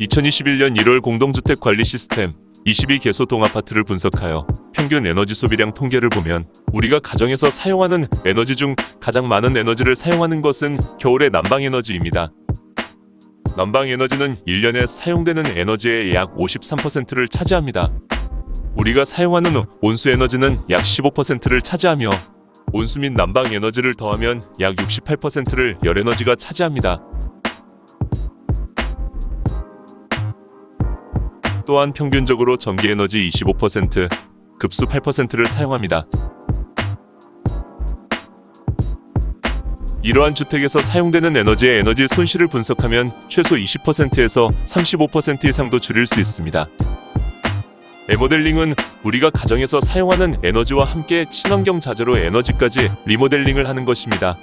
2021년 1월 공동주택 관리 시스템 22개소 동아파트를 분석하여 평균 에너지 소비량 통계를 보면 우리가 가정에서 사용하는 에너지 중 가장 많은 에너지를 사용하는 것은 겨울의 난방 에너지입니다. 난방 에너지는 1년에 사용되는 에너지의 약 53%를 차지합니다. 우리가 사용하는 온수 에너지는 약 15%를 차지하며 온수 및 난방 에너지를 더하면 약 68%를 열 에너지가 차지합니다. 또한 평균적으로 전기 에너지 25%, 급수 8%를 사용합니다. 이러한 주택에서 사용되는 에너지의 에너지 손실을 분석하면 최소 20%에서 35% 이상도 줄일 수 있습니다. 에모델링은 우리가 가정에서 사용하는 에너지와 함께 친환경 자재로 에너지까지 리모델링을 하는 것입니다.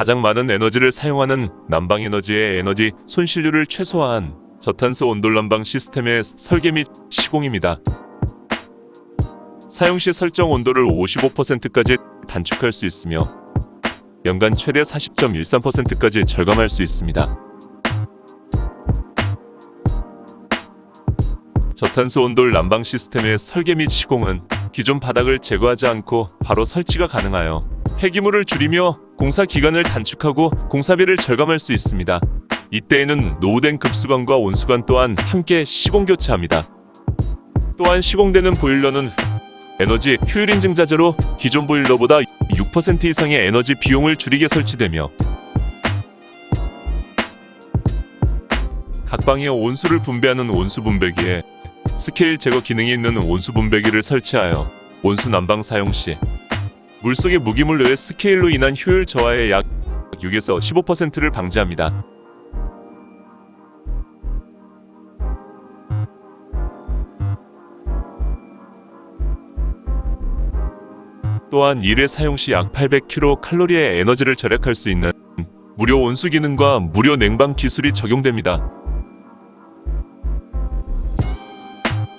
가장 많은 에너지를 사용하는 난방 에너지의 에너지 손실률을 최소화한 저탄소 온돌 난방 시스템의 설계 및 시공입니다. 사용 시 설정 온도를 55%까지 단축할 수 있으며 연간 최대 40.13%까지 절감할 수 있습니다. 저탄소 온돌 난방 시스템의 설계 및 시공은 기존 바닥을 제거하지 않고 바로 설치가 가능하여 폐기물을 줄이며 공사 기간을 단축하고 공사비를 절감할 수 있습니다. 이때에는 노후된 급수관과 온수관 또한 함께 시공 교체합니다. 또한 시공되는 보일러는 에너지 효율 인증 자재로 기존 보일러보다 6% 이상의 에너지 비용을 줄이게 설치되며 각 방에 온수를 분배하는 온수 분배기에 스케일 제거 기능이 있는 온수 분배기를 설치하여 온수 난방 사용 시 물속의 무기물로의 스케일로 인한 효율 저하의 약 6에서 15%를 방지합니다. 또한 일회 사용 시 약 800kcal의 에너지를 절약할 수 있는 무료 온수 기능과 무료 냉방 기술이 적용됩니다.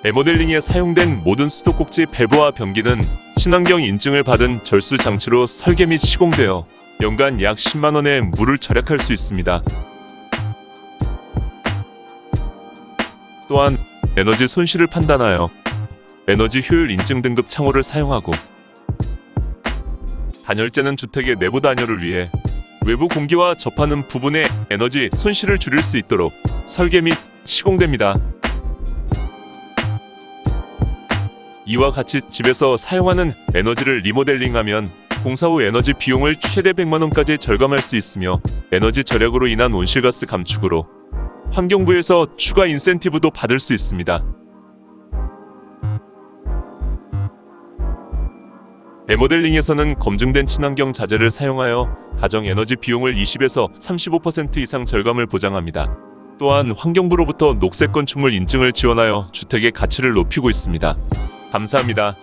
에모델링에 사용된 모든 수도꼭지 밸브와 변기는 친환경 인증을 받은 절수 장치로 설계 및 시공되어 연간 약 10만 원의 물을 절약할 수 있습니다. 또한 에너지 손실을 판단하여 에너지 효율 인증 등급 창호를 사용하고 단열재는 주택의 내부 단열을 위해 외부 공기와 접하는 부분의 에너지 손실을 줄일 수 있도록 설계 및 시공됩니다. 이와 같이 집에서 사용하는 에너지를 리모델링하면 공사 후 에너지 비용을 최대 100만 원까지 절감할 수 있으며 에너지 절약으로 인한 온실가스 감축으로 환경부에서 추가 인센티브도 받을 수 있습니다. 에모델링에서는 검증된 친환경 자재를 사용하여 가정 에너지 비용을 20에서 35% 이상 절감을 보장합니다. 또한 환경부로부터 녹색 건축물 인증을 지원하여 주택의 가치를 높이고 있습니다. 감사합니다.